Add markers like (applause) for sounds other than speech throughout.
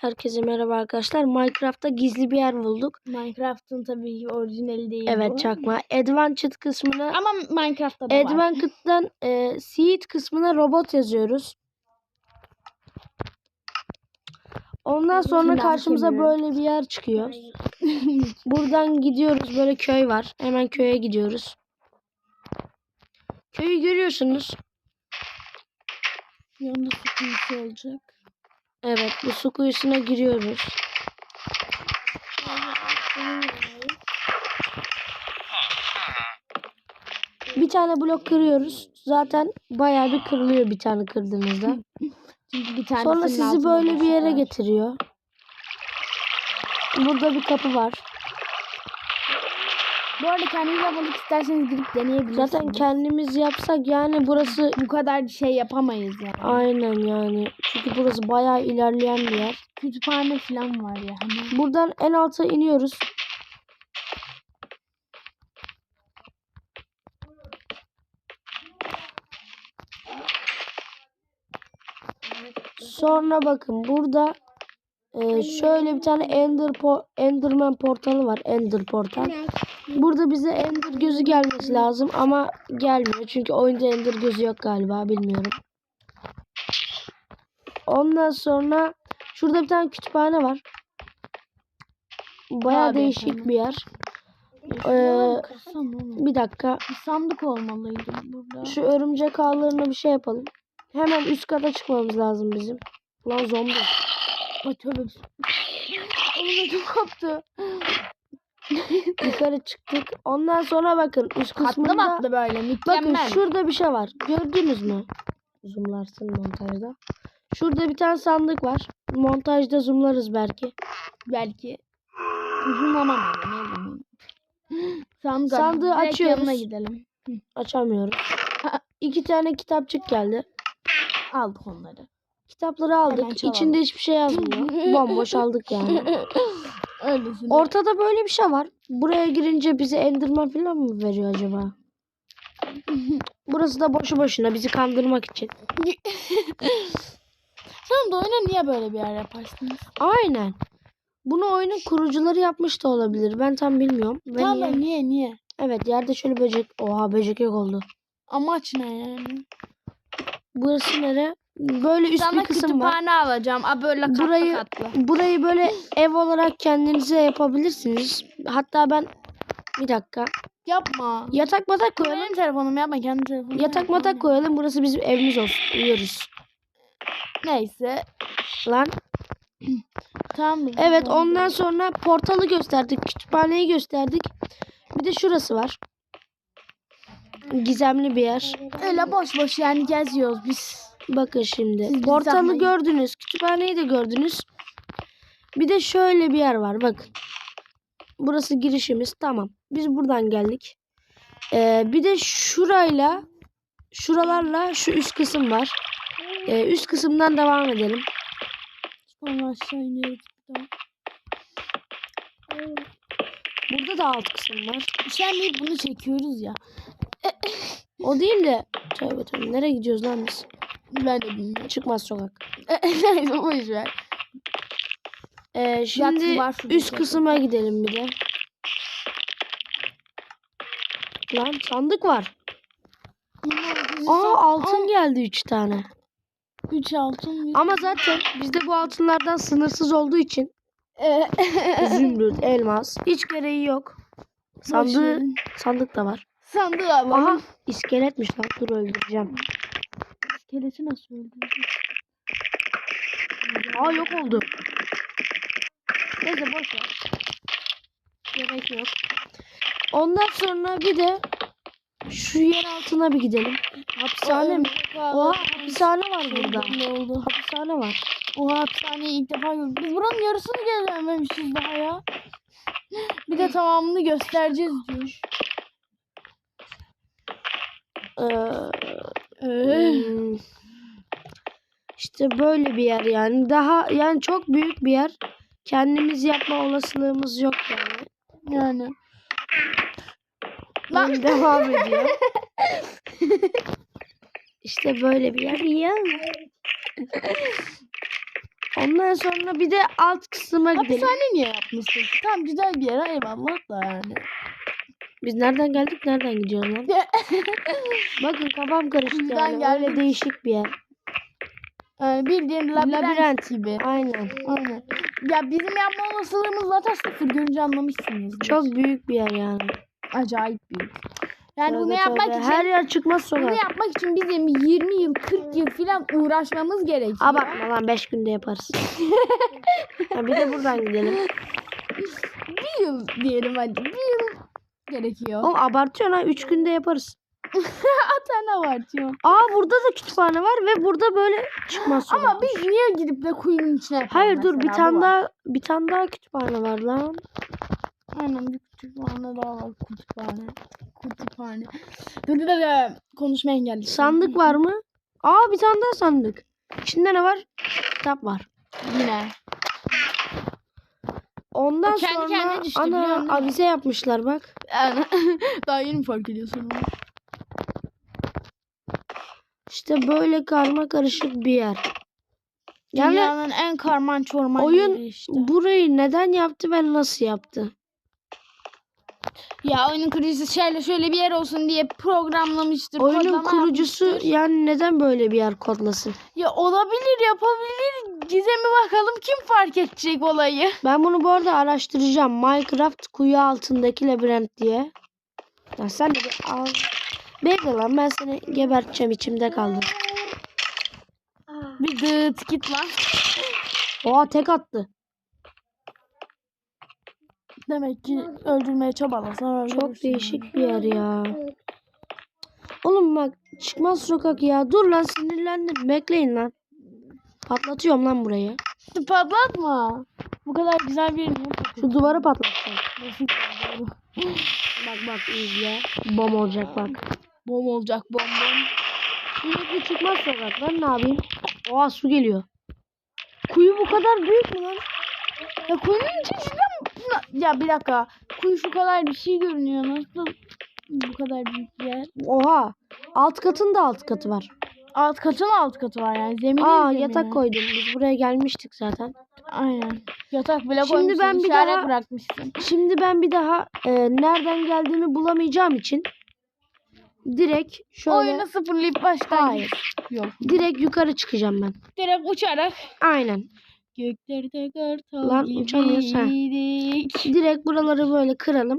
Herkese merhaba arkadaşlar. Minecraft'ta gizli bir yer bulduk. Minecraft'ın tabii ki orijinali değil Evet bu. çakma. Advanced kısmına Ama Minecraft'ta da var. Advanced'dan e, Seed kısmına robot yazıyoruz. Ondan sonra karşımıza böyle bir yer çıkıyor. (laughs) Buradan gidiyoruz. Böyle köy var. Hemen köye gidiyoruz. Köyü görüyorsunuz. Yanında sıkıntısı olacak. Evet bu su kuyusuna giriyoruz. Bir tane blok kırıyoruz. Zaten bayağı bir kırılıyor bir tane kırdığımızda. Çünkü bir tane Sonra sizi böyle bir yere getiriyor. Burada bir kapı var. Bu arada kendiniz yapmak isterseniz girip deneyebilirsiniz. Zaten kendimiz yapsak yani burası bu kadar şey yapamayız yani. aynen yani. Çünkü burası bayağı ilerleyen bir yer. Kütüphane falan var yani. Buradan en alta iniyoruz. Sonra bakın burada e, şöyle bir tane Ender po- Enderman portalı var. Ender portal. Burada bize Ender gözü gelmesi lazım ama gelmiyor. Çünkü oyunda Ender gözü yok galiba bilmiyorum. Ondan sonra şurada bir tane kütüphane var. Baya Abi değişik efendim. bir yer. Ee, bir dakika. Bir sandık olmalıydı burada. Şu örümcek ağlarına bir şey yapalım. Hemen üst kata çıkmamız lazım bizim. Lan zombi. Ay tövbe. Oğlum ödüm koptu. (laughs) Yukarı çıktık. Ondan sonra bakın üst Katlı kısmında. matlı böyle Bakın mükemmel. şurada bir şey var. Gördünüz mü? Zoomlarsın montajda. Şurada bir tane sandık var. Montajda zoomlarız belki. Belki. Zoomlamam. Sandık (gasps) Sandığı açıyoruz. yanına gidelim. Açamıyorum. İki tane kitapçık geldi. Aldık onları. Kitapları aldık. İçinde hiçbir şey yazmıyor. (laughs) Bomboş aldık yani. (laughs) Öylesine. Ortada böyle bir şey var. Buraya girince bize Enderman falan mı veriyor acaba? (laughs) Burası da boşu boşuna bizi kandırmak için. (laughs) Sen de oyuna niye böyle bir yer yaparsınız? Aynen. Bunu oyunun kurucuları yapmış da olabilir. Ben tam bilmiyorum. Ve Tamam niye? niye niye? Evet yerde şöyle böcek. Oha böcek yok oldu. Amaç ne yani? Burası nere? Böyle üst Sana bir kısım var. kütüphane alacağım. A böyle katlı Burayı katlı. burayı böyle ev olarak kendinize yapabilirsiniz. Hatta ben bir dakika. Yapma. Yatak matak koyalım. Benim telefonum yapma kendi telefonum. Yatak yapma. matak koyalım. Burası bizim evimiz olsun. Uyuyoruz. Neyse. Lan. Tamam. Evet Tamam. ondan sonra portalı gösterdik. Kütüphaneyi gösterdik. Bir de şurası var. Gizemli bir yer. Öyle boş boş yani geziyoruz biz. Bakın şimdi. Siz gördünüz. Kütüphaneyi de gördünüz. Bir de şöyle bir yer var. Bakın. Burası girişimiz. Tamam. Biz buradan geldik. Ee, bir de şurayla şuralarla şu üst kısım var. Ee, üst kısımdan devam edelim. Sonra aşağı iniyoruz. Burada da alt kısım var. Sen deyip bunu çekiyoruz ya. O değil de tövbe tövbe. Nereye gidiyoruz lan biz? Ben de bilmiyorum. Çıkmaz sokak. (laughs) Neyse boş ver. Ee, şimdi var üst kısma gidelim bir de. Lan sandık var. Aa altın geldi 3 tane. 3 altın. bir- Ama zaten bizde bu altınlardan sınırsız olduğu için (laughs) zümrüt, elmas hiç gereği yok. Sandığı sandık da var. Sandığı alalım. Aha iskeletmiş lan. Dur öldüreceğim. İskeleti nasıl öldürecek? Aa yok oldu. Neyse boş ver. Gerek yok. Ondan sonra bir de şu yer altına bir gidelim. Hapishane mi? Oha hapishane var burada. Ne oldu? Hapishane var. Oha hapishaneyi ilk defa gördüm. Biz buranın yarısını gezememişiz daha ya. Bir de tamamını göstereceğiz diyor. Ee, işte böyle bir yer yani. Daha yani çok büyük bir yer. Kendimiz yapma olasılığımız yok yani. Yani. Lan devam ediyor. (laughs) işte böyle bir yer ya. Ondan sonra bir de alt kısma gidelim. Hapishane niye yapmışsın? Tam güzel bir yer eyvallah da yani. Biz nereden geldik nereden gidiyoruz lan? (laughs) Bakın kafam karıştı Bizden yani. geldik. Öyle değişik bir yer. Yani bildiğin labirent, Labirent. gibi. Aynen. Aynen. Ya bizim yapma olasılığımız zaten sıfır görünce anlamışsınız. Çok büyük bir yer yani. acayip büyük. Yani bunu Tövbe yapmak tövbe. için Her yer çıkmaz bunu sokak. yapmak için bizim 20 yıl 40 yıl falan uğraşmamız gerekiyor. Abartma lan 5 günde yaparız. (laughs) ha, bir de buradan gidelim. Bir yıl diyelim hadi. Bir yıl gerekiyor. Oğlum abartıyorsun ha 3 günde yaparız. (laughs) Var diyor. Aa burada da kütüphane var ve burada böyle çıkmaz. Ama biz niye gidip de kuyunun içine yapalım Hayır dur bir tane daha bir tane daha kütüphane var lan. Aynen bir kütüphane daha var. Kütüphane. Kütüphane. Dur dur. Konuşma engelli. Sandık var mı? Aa bir tane daha sandık. İçinde ne var? Kitap var. Yine. Ondan kendi sonra düştü, ana avize yapmışlar bak. Yani (laughs) daha yeni mi fark ediyorsun onu? İşte böyle karma karışık bir yer. Yani Dünyanın en karman çorman oyun işte. burayı neden yaptı ve nasıl yaptı? Ya oyunun kurucusu şöyle şöyle bir yer olsun diye programlamıştır. Oyunun kurucusu yapmıştır. yani neden böyle bir yer kodlasın? Ya olabilir yapabilir. Gizem'i bakalım kim fark edecek olayı. Ben bunu bu arada araştıracağım. Minecraft kuyu altındaki labirent diye. Ya sen de bir al. Bekle lan ben seni geberteceğim içimde kaldı. Bir dıt git lan. Oha tek attı. Demek ki öldürmeye çabalasan öldürürsün. Çok değişik bir yer ya. Oğlum bak çıkmaz sokak ya. Dur lan sinirlendim. Bekleyin lan. Patlatıyorum lan burayı. Patlatma. Bu kadar güzel bir yer niye Şu duvarı patlatacağım. Bak bak izle. Bom olacak bak. Bom olacak bom bom. Sürekli çıkmaz sokak. Ben ne yapayım? Oha su geliyor. Kuyu bu kadar büyük mü lan? Ya kuyunun içinde mi? Ya bir dakika. Kuyu şu kadar bir şey görünüyor. Nasıl bu kadar büyük bir yer? Oha. Alt katın da alt katı var. Alt katın alt katı var yani. Zeminin Aa zemini. yatak koydum. Biz buraya gelmiştik zaten. Aynen. Yatak bile Şimdi koymuşsun. ben bir daha- bırakmışsın. Şimdi ben bir daha e, nereden geldiğimi bulamayacağım için direkt şöyle Oyunu sıfırlayıp baştan Hayır. Yok. direkt yukarı çıkacağım ben. Direkt uçarak. Aynen. Göklerde kartal Lan uçamıyoruz ha. gibiydik. Direkt buraları böyle kıralım.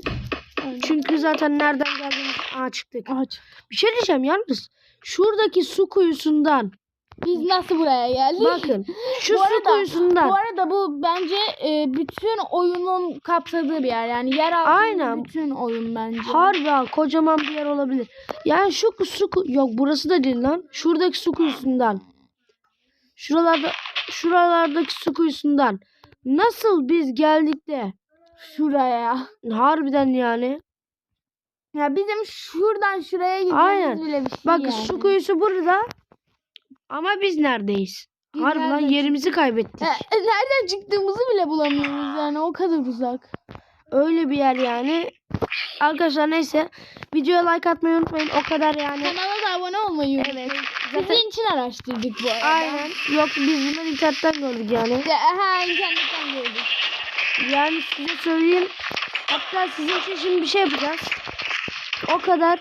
Çünkü zaten nereden geldiğimiz Aa çıktık. Aç. Bir şey diyeceğim yalnız. Şuradaki su kuyusundan Biz nasıl buraya geldik? bakın şu Bu su arada- kuyusundan Bu arada bu bence e, bütün oyunun kapsadığı bir yer. Yani yer altında Aynen. bütün oyun bence. harbi ha, kocaman bir yer olabilir. Yani şu su ku- yok burası da değil lan. Şuradaki su kuyusundan. Şuralarda şuralardaki su kuyusundan. Nasıl biz geldik de Şuraya. harbiden yani. Ya bizim şuradan şuraya gitmemiz Aynen. bile bir şey Bak yani. su kuyusu burada. Ama biz neredeyiz? Biz Harbi lan nerede yerimizi kaybettik. E, e, nereden çıktığımızı bile bulamıyoruz yani o kadar uzak. Öyle bir yer yani. Arkadaşlar neyse. Videoya like atmayı unutmayın. O kadar yani. Kanala da abone olmayı unutmayın. Zaten Sizin için araştırdık bu arada. aynen. Yok biz bunları internetten gördük yani. Ya, ha internetten gördük. Yani size söyleyeyim. Hatta sizin için şimdi bir şey yapacağız. O kadar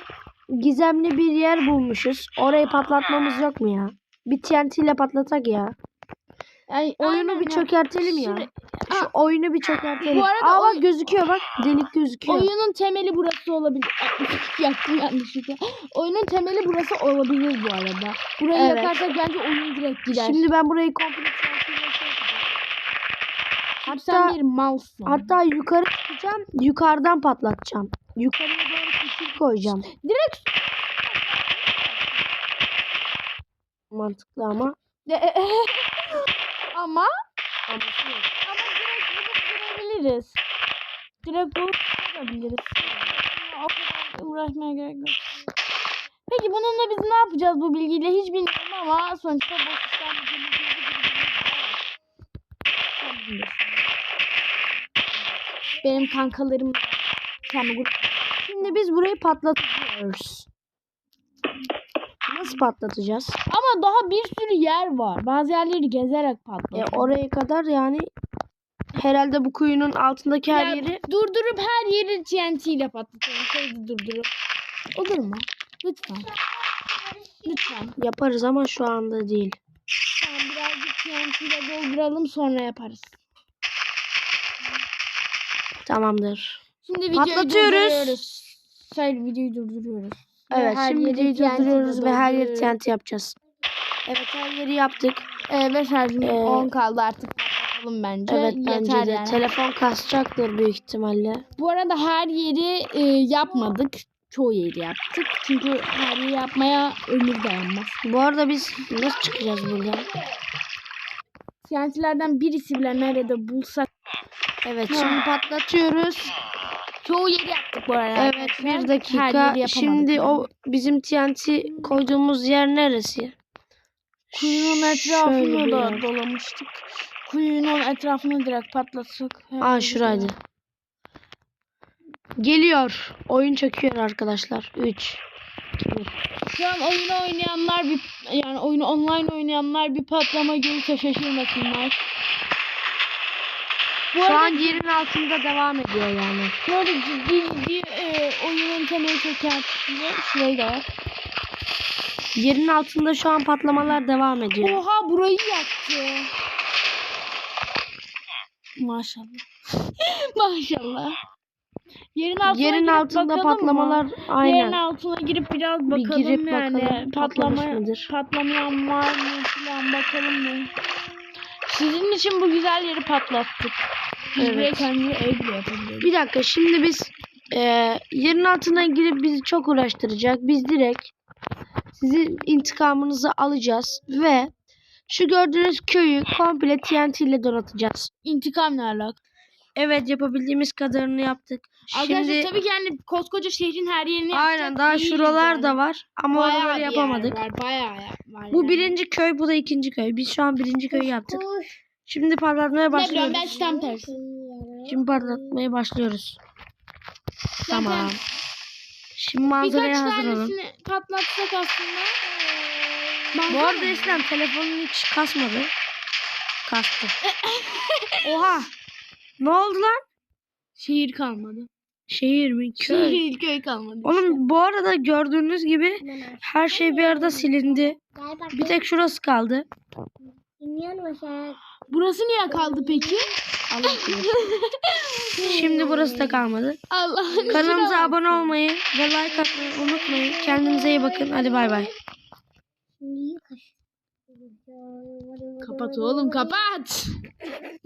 gizemli bir yer bulmuşuz. Orayı patlatmamız yok mu ya? Bir TNT ile patlatak ya. Yani, Oyunu aynen bir ya. çökertelim ya. Şuraya- Şu oyunu bir çökertelim. Bu arada Aa bak oy- gözüküyor bak. Delik gözüküyor. Oyunun temeli burası olabilir. (laughs) Yaktım yanlışlıkla. Oyunun temeli burası olabilir bu arada. Burayı Evet. yakarsak bence oyun direkt gider. Şimdi ben burayı komple şey. Çünkü hatta- sen bir malsın. Hatta yukarı çıkacağım. Yukarıdan patlatacağım. Yukarıya doğru küçük koyacağım. direkt Mantıklı ama. (laughs) ama Aması yok. Ama direkt girebiliriz. O kadar uğraşmaya gerek yok. Peki bununla biz ne yapacağız bu bilgiyle hiç bilmiyorum ama sonuçta boş bilirsin. Benim kankalarım grup Şimdi biz burayı patlatıyoruz. nasıl patlatacağız? Ama daha bir sürü yer var. Bazı yerleri gezerek E, patlatıyor. oraya kadar yani herhalde bu kuyunun altındaki her Ya, yeri Durdurup her yeri TNT ile patlatalım. Kaydı durdurup. Olur mu? Lütfen. Lütfen. yaparız ama şu anda değil. Tamam birazcık TNT ile dolduralım sonra yaparız. Tamamdır. Şimdi videoyu Patlatıyoruz. durduruyoruz. Hayır videoyu durduruyoruz. Ve Evet her şimdi videoyu durduruyoruz ve her yeri. TNT yapacağız. Evet her yeri yaptık. Ee, ve şarjım Ee, 10 kaldı artık. Patlatalım bence. Evet bence Yeter de. yani. Telefon kasacaktır büyük ihtimalle. Bu arada her yeri e, yapmadık. Çoğu yeri yaptık. Çünkü her yeri yapmaya ömür dayanmaz. Bu arada biz nasıl çıkacağız buradan? TNT'lerden birisi bile nerede bulsak. Evet şimdi patlatıyoruz. Çoğu yeri yaptık bu arada. Evet bir dakika. Şimdi yani. o bizim TNT koyduğumuz yer neresi? Kuyunun etrafını da dolamıştık. Kuyunun etrafını direkt patlatsak. Aa şuraydı. Geliyor. Oyun çöküyor arkadaşlar. 3 Şu an oyunu oynayanlar bir yani oyunu online oynayanlar bir patlama görürse şaşırmasınlar. Bu Şu arada, an yerin altında devam ediyor yani. bu arada ciddi ciddi e, oyunun temeli çökertiyor. Şurayı da. Yerin altında şu an patlamalar devam ediyor. Oha burayı yaktı. Maşallah. (laughs) Maşallah. Yerin altına Yerin girip altında bakalım mı? patlamalar Yerin aynen. altına girip biraz Bir bakalım girip yani. bakalım Patlama, patlamayan var mı falan bakalım mı? Sizin için bu güzel yeri patlattık. Evet. kendi ev bile yapabiliriz. Bir dakika şimdi biz e, yerin altına girip bizi çok uğraştıracak. Biz direkt sizin intikamınızı alacağız ve şu gördüğünüz köyü komple TNT ile donatacağız. İntikam ne? Evet yapabildiğimiz kadarını yaptık. Arkadaşlar Şimdi tabii ki yani koskoca şehrin her yerini aynen daha şuralar yani. da var ama Bayağı oraları yapamadık. Var, bayağı var Bu yani. birinci köy, bu da ikinci köy. Biz şu an birinci köyü yaptık. Şimdi biliyorum başlıyoruz. belki tam tersi. Şimdi patlatmaya başlıyoruz. Zaten Tamam. Şimdi manzaraya Birkaç hazır olun. tanesini patlatsak aslında. Bu arada? Eslem telefonun hiç kasmadı. Kastı. (laughs) Oha. Ne oldu lan? Şehir kalmadı. Şehir mi? Köy. Şehir köy kalmadı. Oğlum bu arada gördüğünüz gibi her şey bir arada silindi. Bir tek şurası kaldı. Burası niye kaldı peki? (laughs) Allah. Şimdi burası da kalmadı. Allah'ın Kanalımıza abone olmayı ve like atmayı unutmayın. Kendinize iyi bakın. Hadi bay bay. Kapat oğlum kapat. (laughs)